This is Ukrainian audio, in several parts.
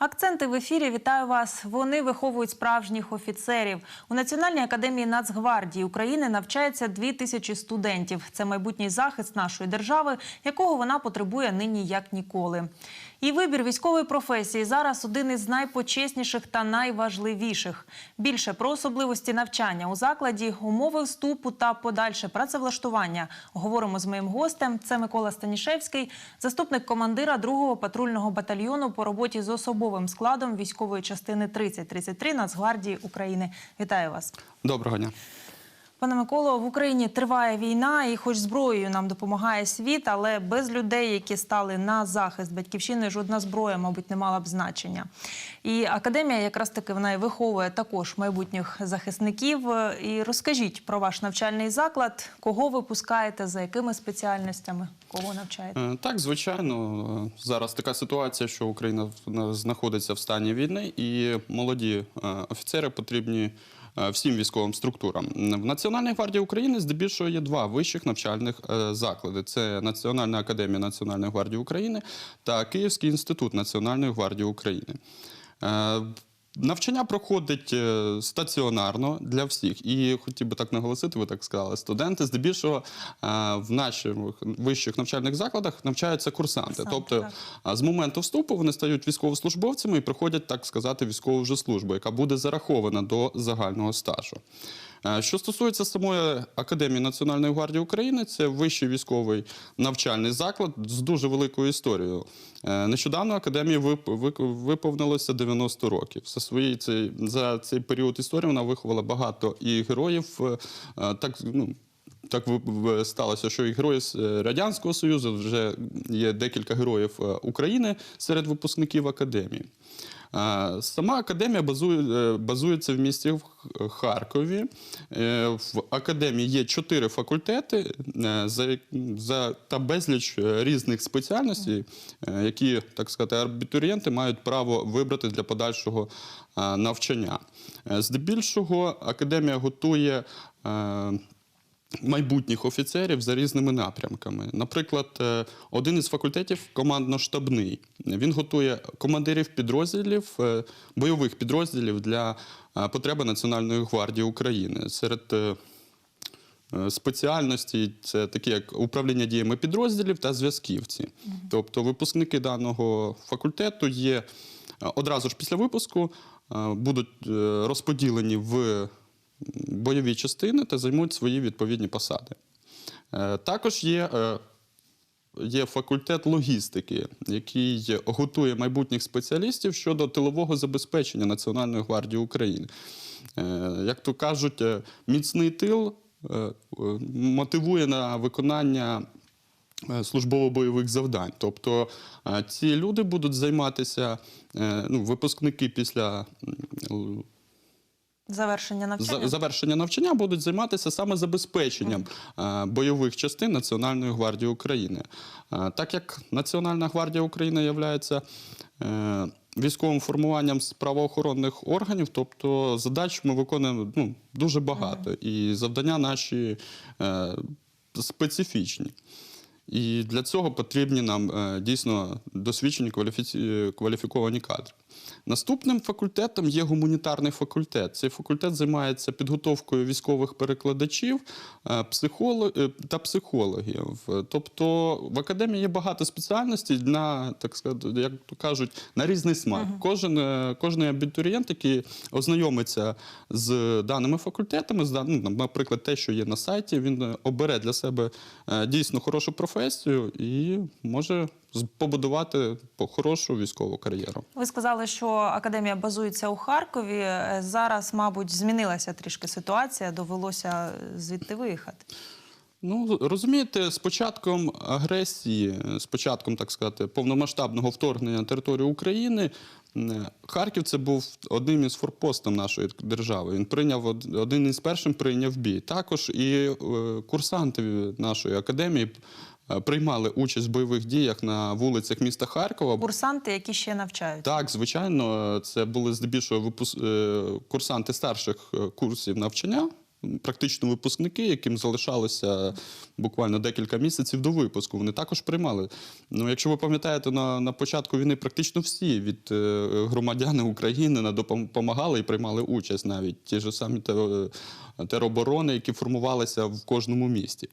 Акценти в ефірі. Вітаю вас. Вони виховують справжніх офіцерів. У Національній академії Нацгвардії України навчається дві тисячі студентів. Це майбутній захист нашої держави, якого вона потребує нині як ніколи. І вибір військової професії зараз один із найпочесніших та найважливіших. Більше про особливості навчання у закладі, умови вступу та подальше працевлаштування. Говоримо з моїм гостем. Це Микола Станішевський, заступник командира 2-го патрульного батальйону по роботі з особовим складом військової частини 3033 Нацгвардії України. Вітаю вас. Доброго дня. Пане Миколо, в Україні триває війна, і хоч зброєю нам допомагає світ, але без людей, які стали на захист батьківщини, жодна зброя, мабуть, не мала б значення. І академія, якраз таки, вона і виховує також майбутніх захисників. І розкажіть про ваш навчальний заклад, кого випускаєте, за якими спеціальностями, кого навчаєте? Е, Так, звичайно, е, зараз така ситуація, що Україна знаходиться в стані війни, і молоді е, офіцери потрібні всім військовим структурам. В Національній гвардії України здебільшого є два вищих навчальних е, заклади: це Національна академія Національної гвардії України та Київський інститут Національної гвардії України. Навчання проходить е, стаціонарно для всіх. І хотів би так наголосити, ви так сказали, студенти здебільшого е, в наших вищих навчальних закладах навчаються курсанти. Курсанти, тобто так. з моменту вступу вони стають військовослужбовцями і проходять, так сказати, військову вже службу, яка буде зарахована до загального стажу. Е, Що стосується самої Академії Національної гвардії України, це вищий військовий навчальний заклад з дуже великою історією. Е, Нещодавно академії вип- виповнилося 90 років. За свої цей за цей період історії вона виховала багато і героїв. е, Так ну так сталося, що і герої Радянського Союзу вже є декілька героїв України серед випускників академії. Сама академія е, базується в місті Харкові. Е, В академії є чотири факультети е, за, та безліч різних спеціальностей, які, так сказати, абітурієнти мають право вибрати для подальшого навчання. Здебільшого академія готує. Майбутніх офіцерів за різними напрямками. Наприклад, е, один із факультетів командно-штабний. Він готує командирів підрозділів, е, бойових підрозділів для е, потреби Національної гвардії України. Серед спеціальності це такі як управління діями підрозділів та зв'язківці. Тобто випускники даного факультету є одразу ж після випуску будуть розподілені в бойові частини та займуть свої відповідні посади. Е, Також є, е, є факультет логістики, який готує майбутніх спеціалістів щодо тилового забезпечення Національної гвардії України. Е, Як то кажуть, міцний тил мотивує на виконання службово-бойових завдань. Тобто ці люди будуть займатися, ну, випускники після Завершення навчання. завершення навчання будуть займатися саме забезпеченням е, бойових частин Національної гвардії України. Е, Так як Національна гвардія України є військовим формуванням з правоохоронних органів, тобто задач ми виконуємо ну, дуже багато, і завдання наші е, специфічні. І для цього потрібні нам е, дійсно досвідчені кваліфіковані кадри. Наступним факультетом є гуманітарний факультет. Цей факультет займається підготовкою військових перекладачів е, психолог, е, та психологів. Тобто в академії є багато спеціальностей на, так сказати, як то кажуть, на різний смак. Кожен, е, кожен абітурієнт, який ознайомиться з даними факультетами, з ну, наприклад, те, що є на сайті, він обере для себе дійсно хорошу професію і може побудувати по- хорошу військову кар'єру. Ви сказали, що академія базується у Харкові. Е, Зараз, мабуть, змінилася трішки ситуація, довелося звідти виїхати. Ну, розумієте, з початком агресії, з початком, так сказати, повномасштабного вторгнення на територію України, Харків це був одним із форпостів нашої держави. Він прийняв один із перших прийняв бій. Також і е, курсанти нашої академії приймали участь в бойових діях на вулицях міста Харкова. Курсанти, які ще навчають. Так, звичайно, це були здебільшого випус... е, курсанти старших е, курсів навчання. практично випускники, яким залишалося буквально декілька місяців до випуску. Вони також приймали. Ну, якщо ви пам'ятаєте, на, на початку війни практично всі від е, громадяни України допомагали і приймали участь навіть ті ж самі те- тероборони, які формувалися в кожному місті.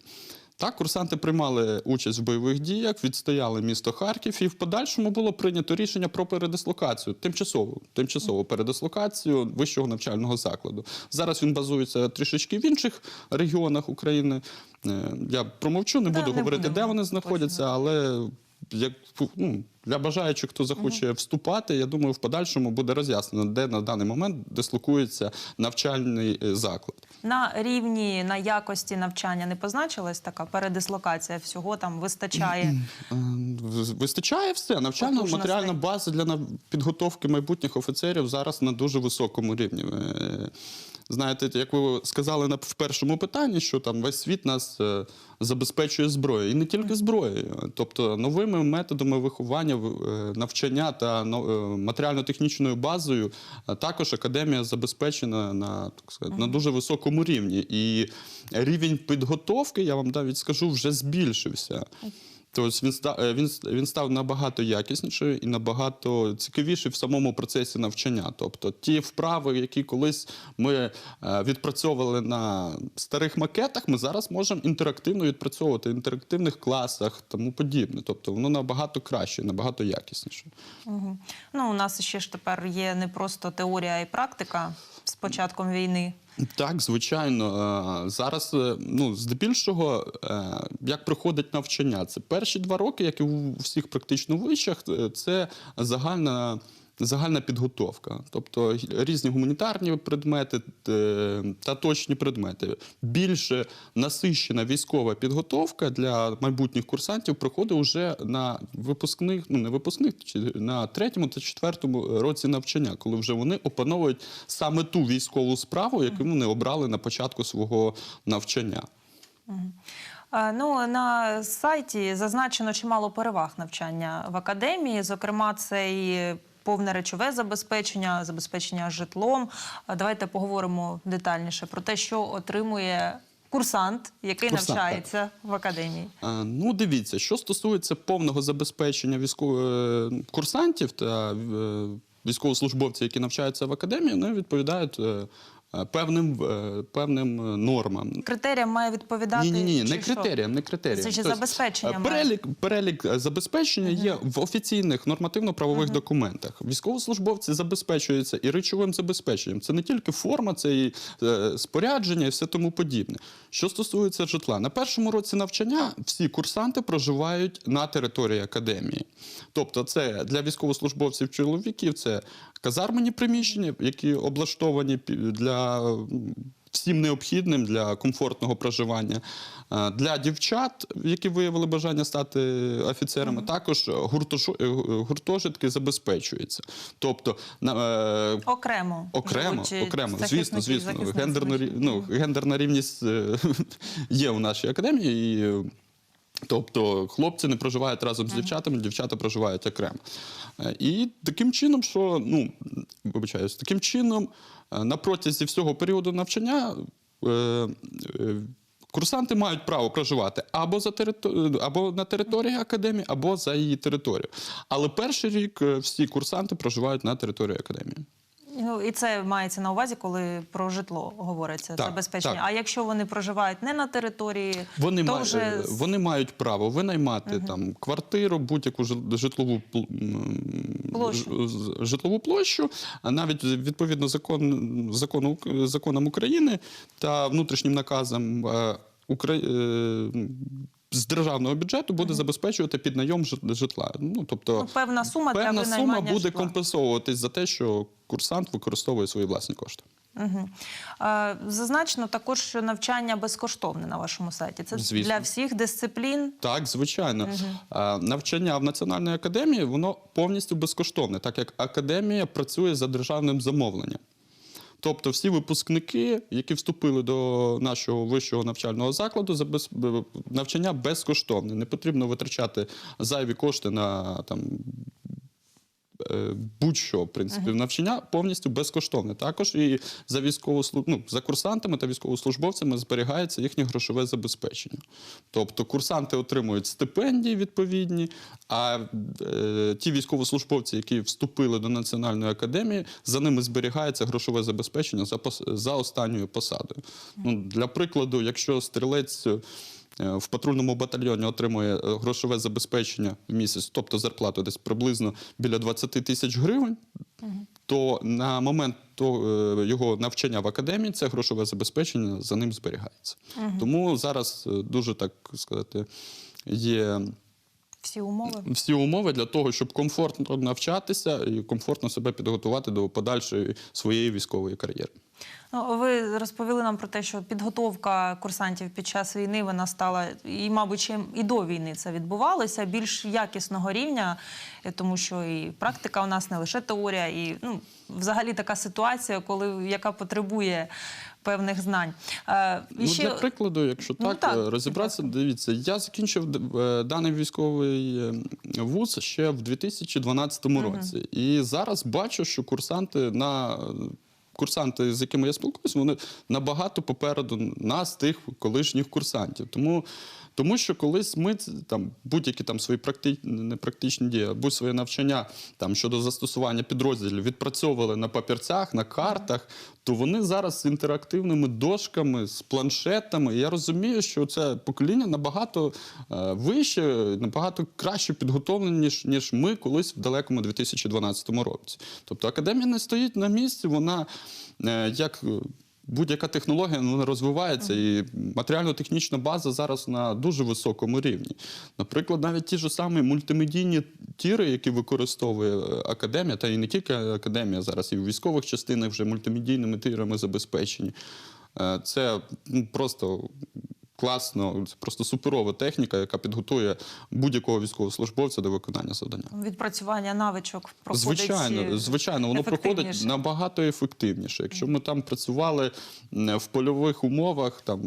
Так, курсанти приймали участь в бойових діях, відстояли місто Харків, і в подальшому було прийнято рішення про передислокацію, тимчасову, тимчасову передислокацію вищого навчального закладу. Зараз він базується трішечки в інших регіонах України. Е, Я промовчу, не Да, буду не говорити, де вони знаходяться, але як ну, для бажаючих, хто захоче вступати, я думаю, в подальшому буде роз'яснено, де на даний момент дислокується навчальний е, заклад. На рівні на якості навчання не позначилась така передислокація. Всього там вистачає. Е, Вистачає все. Навчальна матеріальна база для підготовки майбутніх офіцерів зараз на дуже високому рівні. Знаєте, як ви сказали на- в першому питанні, що там весь світ нас е, забезпечує зброєю. І не тільки зброєю. Тобто новими методами виховання, е, навчання та е, матеріально-технічною базою також академія забезпечена на, так сказати, на дуже високому рівні. І рівень підготовки, я вам навіть скажу, вже збільшився. Тобто він став він, с- він став набагато якісніший і набагато цікавіший в самому процесі навчання. Тобто ті вправи, які колись ми е, відпрацьовували на старих макетах, ми зараз можемо інтерактивно відпрацьовувати в інтерактивних класах, тому подібне. Тобто воно набагато краще, набагато якісніше. Мгм. Ну, у нас ще ж тепер є не просто теорія, й практика з початком війни. Так, звичайно. Е, Зараз, е, ну, здебільшого, е, як проходить навчання, це перші два роки, як і у всіх практично вишах, е, це загальна. Загальна підготовка, тобто різні гуманітарні предмети е, та точні предмети. Більше насищена військова підготовка для майбутніх курсантів проходить вже на випускних, ну не випускних, на третьому та четвертому році навчання, коли вже вони опановують саме ту військову справу, яку вони обрали на початку свого навчання. Ну, на сайті зазначено чимало переваг навчання в академії. Зокрема, це і повне речове забезпечення, забезпечення житлом. Е, Давайте поговоримо детальніше про те, що отримує курсант, який Курсант, так. навчається в академії. А, Ну, дивіться, що стосується повного забезпечення військових е, курсантів та е, військовослужбовців, які навчаються в академії, вони відповідають е, е, певним, е, певним е, нормам. Критеріям має відповідати Ні, ні, ні, не що? критеріям, не критеріям. Це ж Тобто, забезпечення е. Перелік, перелік е, забезпечення є в офіційних нормативно-правових документах. Військовослужбовці забезпечуються і речовим забезпеченням. Це не тільки форма, це і е, спорядження і все тому подібне. Що стосується житла, на першому році навчання всі курсанти проживають на території академії. Тобто, це для військовослужбовців чоловіків це казармені приміщення, які облаштовані для всім необхідним для комфортного проживання. Е, Для дівчат, які виявили бажання стати офіцерами, також е, гуртожитки забезпечуються. Тобто на е, Окремо. Окремо, окремо, звісно, звісно. наші. ну, гендерна рівність є у нашій академії. І, тобто хлопці не проживають разом з дівчатами, дівчата проживають окремо. І таким чином, що, ну, вибачаюсь, таким чином, е, на протязі всього періоду навчання. е, е, Курсанти мають право проживати або за територ... або на території академії, або за її територію. Але перший рік всі курсанти проживають на території академії. Ну і це мається на увазі, коли про житло говориться Так, забезпечення. так. А якщо вони проживають не на території, Вони, то вже е, вони мають право винаймати там квартиру, будь-яку житлову Площу. житлову площу, а навіть відповідно закон, закону, законам України та внутрішнім наказам е, е, з державного бюджету буде забезпечувати піднайом жит- житла. Ну тобто Ну, певна сума для певна сума буде житла. компенсовуватись за те, що курсант використовує свої власні кошти. Угу. Зазначено також, що навчання безкоштовне на вашому сайті. Це Звісно. для всіх дисциплін. Так, звичайно. А, Навчання в Національній академії воно повністю безкоштовне, так як академія працює за державним замовленням. Тобто всі випускники, які вступили до нашого вищого навчального закладу, навчання безкоштовне. Не потрібно витрачати зайві кошти на там. Е, будь-що, в принципі, навчання повністю безкоштовне. Також і за військовослу... ну, за курсантами та військовослужбовцями зберігається їхнє грошове забезпечення. Тобто курсанти отримують стипендії відповідні, а е, ті військовослужбовці, які вступили до національної академії, за ними зберігається грошове забезпечення за, пос- за останньою посадою. Ну, для прикладу, якщо стрілець. Е, В патрульному батальйоні отримує е, грошове забезпечення в місяць, тобто зарплату десь приблизно біля 20 тисяч гривень, то на момент того, е, його навчання в академії це грошове забезпечення за ним зберігається. Тому зараз дуже так сказати є Всі умови. всі умови для того, щоб комфортно навчатися і комфортно себе підготувати до подальшої своєї військової кар'єри. Ну, ви розповіли нам про те, що підготовка курсантів під час війни вона стала і, мабуть, ще і до війни це відбувалося більш якісного рівня, е, тому що і практика у нас не лише теорія, і ну, взагалі така ситуація, коли яка потребує певних знань. Е, Ну, ще- Для прикладу, якщо Ну, так, так, е, розібратися, дивіться, я закінчив е, даний військовий вуз ще в 2012 році. І зараз бачу, що курсанти на. Курсанти, з якими я спілкуюся, вони набагато попереду нас, тих колишніх курсантів. Тому, тому що колись ми там будь-які там свої практи... непрактичні дії, або своє навчання там щодо застосування підрозділів відпрацьовували на папірцях, на картах, то вони зараз з інтерактивними дошками, з планшетами. Я розумію, що це покоління набагато е, вище, набагато краще підготовлені, ніж, ніж ми колись в далекому 2012 році. Тобто академія не стоїть на місці, вона е, як. Будь-яка технологія вона розвивається, і матеріально-технічна база зараз на дуже високому рівні. Наприклад, навіть ті ж самі мультимедійні тіри, які використовує е, академія, та і не тільки академія зараз, і в військових частинах вже мультимедійними тирами забезпечені. Е, Це ну, просто класно, це просто суперова техніка, яка підготує будь-якого військовослужбовця до виконання завдання. відпрацювання навичок проходить Звичайно, е, звичайно, воно проходить набагато ефективніше. Якщо ми там працювали м, в польових умовах, там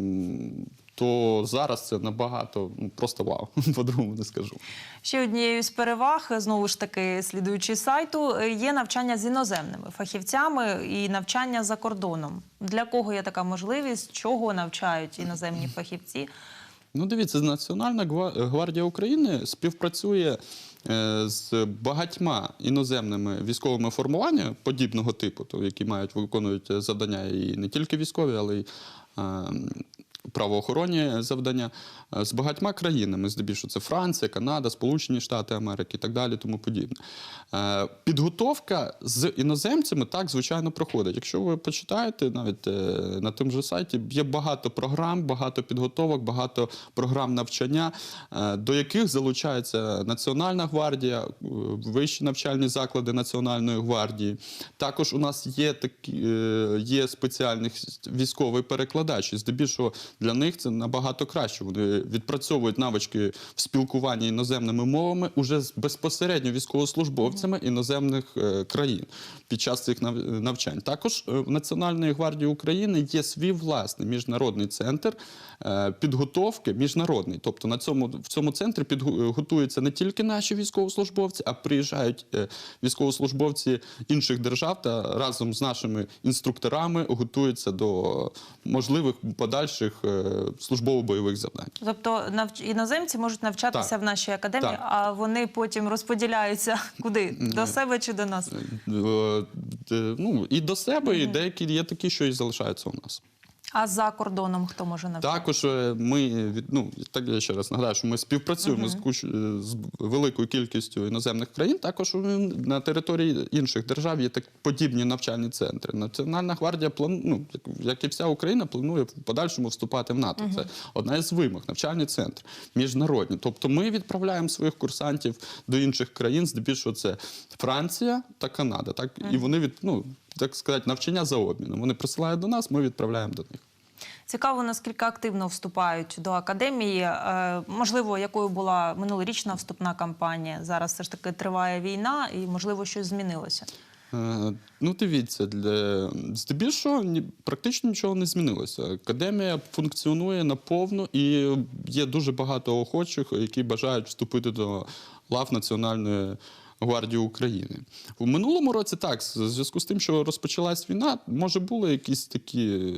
то зараз це набагато ну, просто вау. По-другому не скажу. Ще однією з переваг, знову ж таки, слідуючи сайту, є навчання з іноземними фахівцями і навчання за кордоном. Для кого є така можливість, чого навчають іноземні фахівці? Ну, дивіться, Національна гвардія України співпрацює е, з багатьма іноземними військовими формуваннями подібного типу, то, які мають виконують е, завдання і не тільки військові, але й е, правоохоронні завдання е, з багатьма країнами, здебільшого це Франція, Канада, Сполучені Штати Америки і так далі, тому подібне. Е, Підготовка з іноземцями так, звичайно, проходить. Якщо ви почитаєте навіть е, на тому же сайті, є багато програм, багато підготовок, багато програм навчання, до яких залучається Національна гвардія, вищі навчальні заклади Національної гвардії. Також у нас є такі є спеціальний військовий перекладач, і здебільшого для них це набагато краще. Вони відпрацьовують навички в спілкуванні іноземними мовами уже з безпосередньо військовослужбовцями іноземних е, країн під час цих нав- навчань. Також е, в Національної гвардії України є свій власний міжнародний центр е, підготовки міжнародний. Тобто на цьому в цьому центрі підготуються не тільки наші військовослужбовці, а приїжджають військовослужбовці інших держав та разом з нашими інструкторами готуються до можливих подальших службово-бойових завдань. Тобто іноземці можуть навчатися Так. в нашій академії, Так. а вони потім розподіляються куди? До себе чи до нас? Е, е, Ну і до себе, і деякі є такі, що і залишаються у нас. А за кордоном хто може навчати? Також е, ми від ну так я ще раз нагадаю, що ми співпрацюємо з, куч, е, з великою кількістю іноземних країн. Також е, на території інших держав є так подібні навчальні центри. Національна гвардія план, ну, як, і вся Україна, планує в подальшому вступати в НАТО. Це одна із вимог, навчальний центр, міжнародні. Тобто ми відправляємо своїх курсантів до інших країн, здебільшого це Франція та Канада. Так і вони від ну так сказати, навчання за обміном. Вони присилають до нас, ми відправляємо до них. Цікаво, наскільки активно вступають до академії. Е, можливо, якою була минулорічна вступна кампанія. Зараз все ж таки триває війна, і можливо щось змінилося. Е, Ну, дивіться, для... здебільшого ні, практично нічого не змінилося. Академія функціонує наповну і є дуже багато охочих, які бажають вступити до лав Національної гвардію України. У минулому році так, в зв'язку з тим, що розпочалась війна, може були якісь такі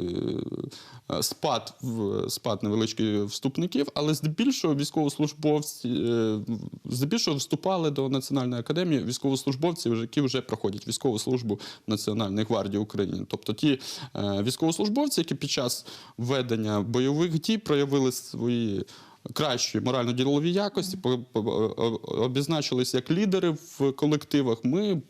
е, спад, в- спад невеличкий вступників, але здебільшого військовослужбовці е, здебільшого вступали до Національної академії військовослужбовці, які вже проходять військову службу в Національній гвардії України. Тобто ті е, військовослужбовці, які під час ведення бойових дій проявили свої. Кращі морально-ділові якості обізначились як лідери в колективах. Ми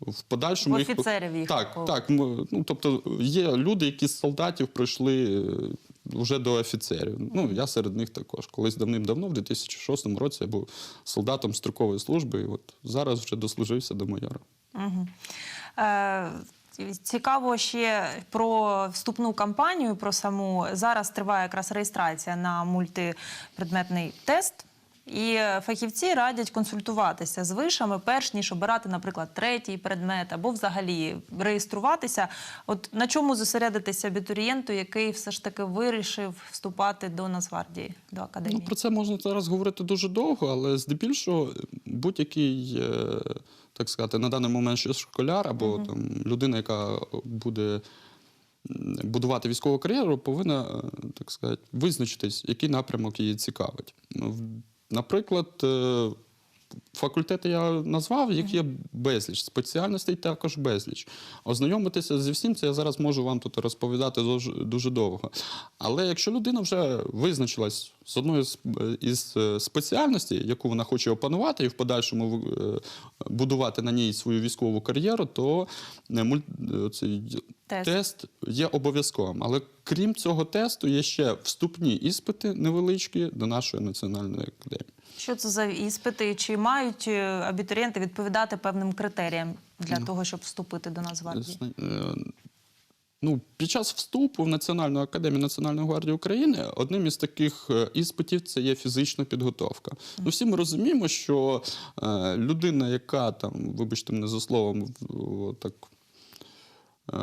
в подальшому В їх офіцерів їх так, такого. так. ми- Ну тобто є люди, які з солдатів пройшли е, вже до офіцерів. Ну я серед них також. Колись давним-давно, в 2006 році, я був солдатом строкової служби, і от зараз вже дослужився до майора. Е, Цікаво ще про вступну кампанію. Про саму зараз триває якраз реєстрація на мультипредметний тест. І фахівці радять консультуватися з вишами, перш ніж обирати, наприклад, третій предмет або взагалі реєструватися. От на чому зосередитися абітурієнту, який все ж таки вирішив вступати до Нацгвардії, до академії? Ну, про це можна зараз говорити дуже довго, але здебільшого будь-який, е, так сказати, на даний момент ще школяр або там людина, яка буде будувати військову кар'єру, повинна, е, так сказати, визначитись, який напрямок її цікавить. Ну, Наприклад, е, Факультети я назвав, їх є безліч, спеціальностей також безліч. Ознайомитися зі всім це я зараз можу вам тут розповідати дуже, довго. Але якщо людина вже визначилась з одною із е, спеціальностей, яку вона хоче опанувати і в подальшому е, будувати на ній свою військову кар'єру, то е, е, цей Тест. тест є обов'язковим. Але крім цього тесту, є ще вступні іспити невеличкі до нашої національної академії. Що це за іспити? Чи мають е, абітурієнти відповідати певним критеріям для того, щоб вступити до Нацгвардії? Е, Ну, під час вступу в Національну академію Національної гвардії України одним із таких е, іспитів це є фізична підготовка. Ну, всі ми розуміємо, що людина, яка там, вибачте мене за словом, так. Е,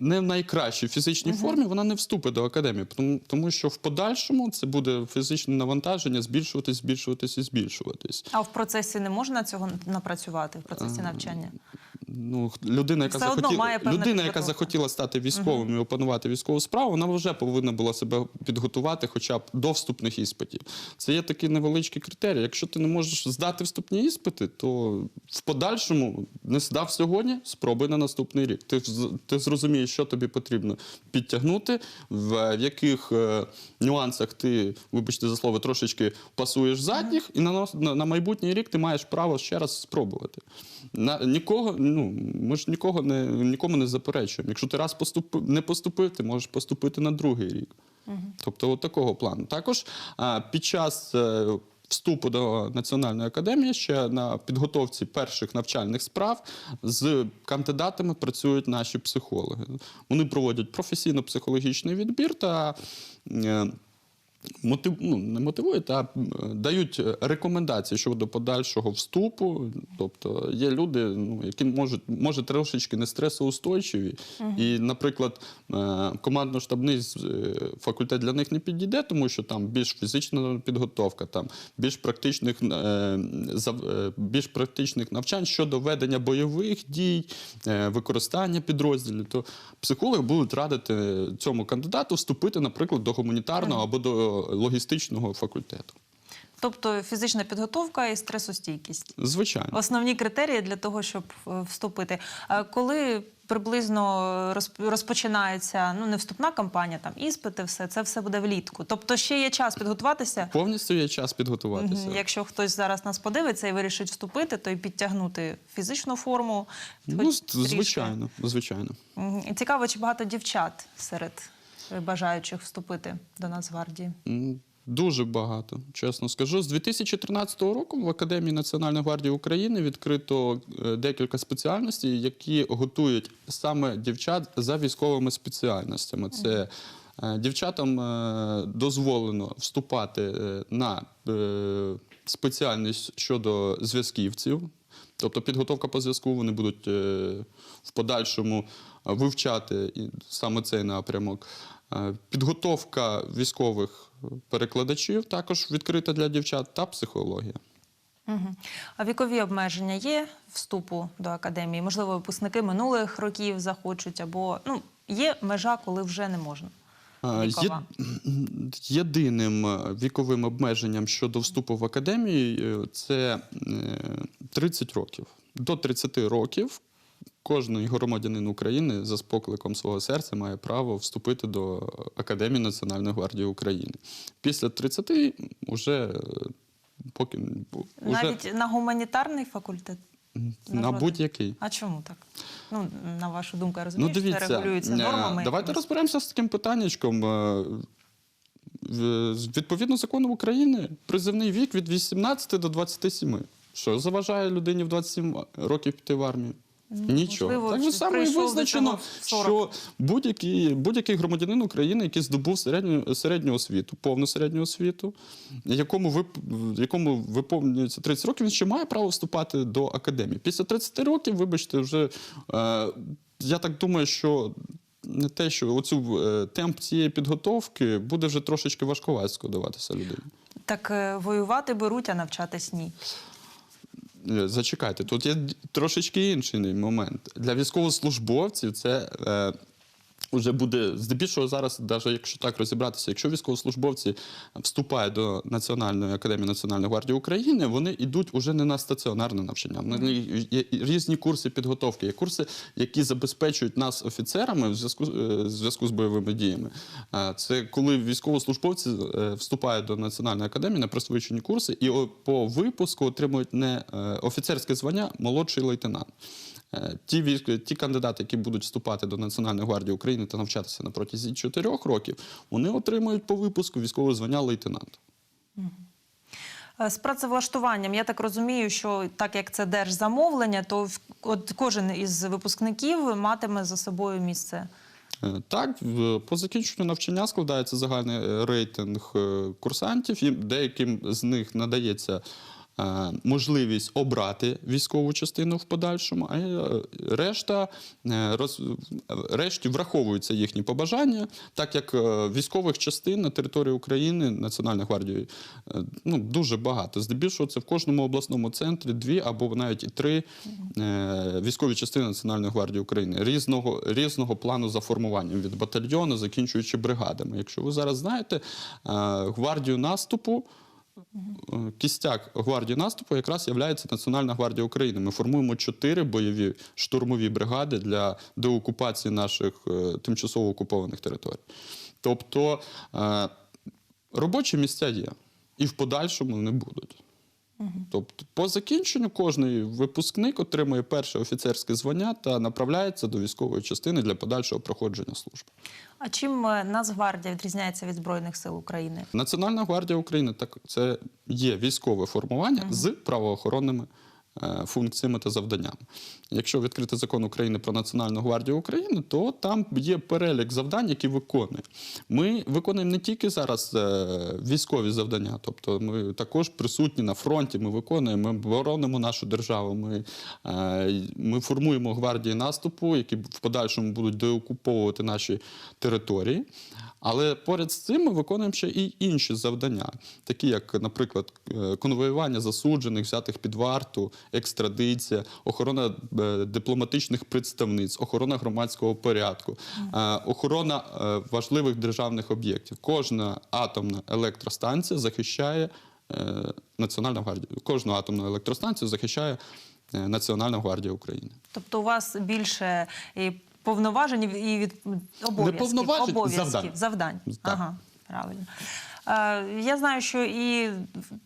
Не в найкращій фізичній формі вона не вступить до академії, тому, тому що в подальшому це буде фізичне навантаження збільшуватись, збільшуватись і збільшуватись. А в процесі не можна цього напрацювати в процесі навчання? Ну, людина, яка Все одно захотіла, має певна людина, яка підготовка. захотіла стати військовим і опанувати військову справу, вона вже повинна була себе підготувати хоча б до вступних іспитів. Це є такий невеличкий критерій. Якщо ти не можеш здати вступні іспити, то в подальшому не здав сьогодні, спробуй на наступний рік. Ти, ти зрозумієш, що тобі потрібно підтягнути, в, в яких е, нюансах ти, вибачте за слово, трошечки пасуєш задніх, і на, на, на майбутній рік ти маєш право ще раз спробувати. На, нікого, ну, ми ж нікого не, нікому не заперечуємо. Якщо ти раз поступив, не поступив, ти можеш поступити на другий рік. Тобто, от такого плану. Також а, під час е, вступу до Національної академії ще на підготовці перших навчальних справ з кандидатами працюють наші психологи. Вони проводять професійно-психологічний відбір та. Мотив, ну, не мотивують, а дають рекомендації щодо подальшого вступу. Тобто є люди, ну, які можуть, може трошечки не стресоустойчиві. І, наприклад, е, командно-штабний е, факультет для них не підійде, тому що там більш фізична підготовка, там більш практичних, е, більш практичних навчань щодо ведення бойових дій, використання підрозділів. То психологи будуть радити цьому кандидату вступити, наприклад, до гуманітарного або до логістичного факультету. Тобто фізична підготовка і стресостійкість. Звичайно. Основні критерії для того, щоб е, вступити. Коли приблизно розпочинається ну не вступна кампанія, там іспити, все це все буде влітку. Тобто ще є час підготуватися. Повністю є час підготуватися. Якщо хтось зараз нас подивиться і вирішить вступити, то й підтягнути фізичну форму. Ну, звичайно, звичайно. Цікаво, чи багато дівчат серед бажаючих вступити до Нацгвардії. Дуже багато, чесно скажу. З 2013 року в Академії Національної гвардії України відкрито е, декілька спеціальностей, які готують саме дівчат за військовими спеціальностями. Це е, дівчатам е, дозволено вступати на спеціальність щодо зв'язківців. Тобто підготовка по зв'язку вони будуть е, в подальшому е, вивчати саме цей напрямок. Е, Підготовка військових перекладачів також відкрита для дівчат та психологія. А вікові обмеження є вступу до академії? Можливо, випускники минулих років захочуть, або ну є межа, коли вже не можна. Вікова. Єдиним е, віковим обмеженням щодо вступу в академію е, це е, 30 років. До 30 років кожен громадянин України за спокликом свого серця має право вступити до Академії Національної гвардії України. Після 30 вже е, поки уже Навіть на гуманітарний факультет. На будь-який. А чому так? Ну, на вашу думку, я Ну, дивіться, що це регулюється е, нормами. давайте якось. розберемося з таким питаннячком. Е, Відповідно закону України призивний вік від 18 до 27. Що заважає людині в 27 років піти в армію? Нічого. Ну, можливо, так же чи само і визначено, цього в 40. що будь-який, будь-який громадянин України, який здобув середню, середню освіту, повну середню освіту, якому, вип, якому виповнюється 30 років, він ще має право вступати до академії. Після 30 років, вибачте, вже е, я так думаю, що не те, що оцю е, темп цієї підготовки буде вже трошечки важковатсько даватися людині. Так е, воювати беруть, а навчатись ні. Е, Зачекайте, тут є трошечки інший момент. Для військовослужбовців це е, вже буде здебільшого зараз, навіть якщо так розібратися, якщо військовослужбовці вступають до Національної академії Національної гвардії України, вони йдуть уже не на стаціонарне навчання. Є різні курси підготовки, є курси, які забезпечують нас офіцерами в зв'язку е, в зв'язку з бойовими діями. Це коли військовослужбовці е, вступають до Національної академії на присвоєні курси і по випуску отримують не е, офіцерське звання молодший лейтенант. Е, Ті військ, ті кандидати, які будуть вступати до Національної гвардії України та навчатися на протязі чотирьох років, вони отримують по випуску військове звання лейтенанта. Е, З працевлаштуванням я так розумію, що так як це держзамовлення, то от кожен із випускників матиме за собою місце. Е, Так, по закінченню навчання складається загальний рейтинг курсантів. Деяким з них надається можливість обрати військову частину в подальшому, а е, решта е, роз, е, решті враховуються їхні побажання, так як е, військових частин на території України Національної гвардії е, ну, дуже багато. Здебільшого це в кожному обласному центрі дві або навіть і три е, військові частини Національної гвардії України різного, різного плану за формуванням від батальйону, закінчуючи бригадами. Якщо ви зараз знаєте, е, гвардію наступу. Е, Кістяк гвардії наступу якраз є Національна гвардія України. Ми формуємо чотири бойові штурмові бригади для деокупації наших е, тимчасово окупованих територій. Тобто е, робочі місця є, і в подальшому не будуть. Тобто, по закінченню кожний випускник отримує перше офіцерське звання та направляється до військової частини для подальшого проходження служби. А чим е, Нацгвардія відрізняється від Збройних сил України? Національна гвардія України так це є військове формування з правоохоронними функціями та завданнями. Якщо відкрити закон України про Національну гвардію України, то там є перелік завдань, які виконує. Ми виконуємо не тільки зараз е, військові завдання, тобто ми також присутні на фронті, ми виконуємо, ми боронимо нашу державу. Ми, е, ми формуємо гвардії наступу, які в подальшому будуть деокуповувати наші території. Але поряд з цим ми виконуємо ще і інші завдання, такі як, наприклад, е, конвоювання засуджених, взятих під варту, екстрадиція, охорона е, дипломатичних представниць, охорона громадського порядку, е, охорона важливих державних об'єктів. Кожна атомна електростанція захищає Національна гвардія. Кожну атомну електростанцію захищає Національна гвардія України. Тобто у вас більше і повноважень і від обов'язків, повноважень, обов'язків, завдань. завдань. Ага, правильно. Е, Я знаю, що і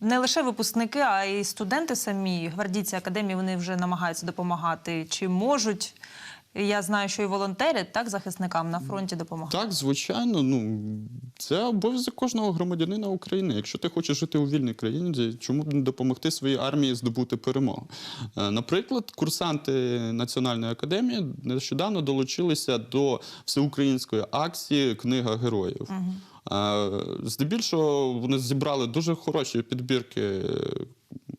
не лише випускники, а й студенти самі, гвардійці академії, вони вже намагаються допомагати. Чи можуть? Я знаю, що і волонтери так захисникам на фронті допомагають. Так, звичайно, ну це обов'язок кожного громадянина України. Якщо ти хочеш жити у вільній країні, чому б не допомогти своїй армії здобути перемогу? Е, Наприклад, курсанти Національної академії нещодавно долучилися до всеукраїнської акції Книга героїв. Е, Здебільшого вони зібрали дуже хороші підбірки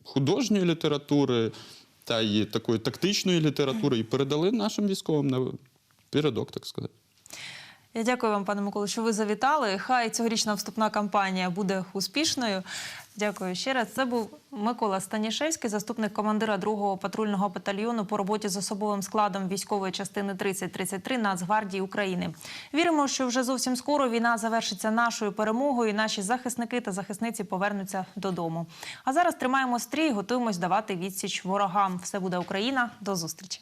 художньої літератури та й такої тактичної літератури і передали нашим військовим на передок, так сказати. Я дякую вам, пане Миколу, що ви завітали. Хай цьогорічна вступна кампанія буде успішною. Дякую ще раз. Це був Микола Станішевський, заступник командира 2-го патрульного батальйону по роботі з особовим складом військової частини 3033 Нацгвардії України. Віримо, що вже зовсім скоро війна завершиться нашою перемогою. і Наші захисники та захисниці повернуться додому. А зараз тримаємо стрій, готуємось давати відсіч ворогам. Все буде Україна. До зустрічі.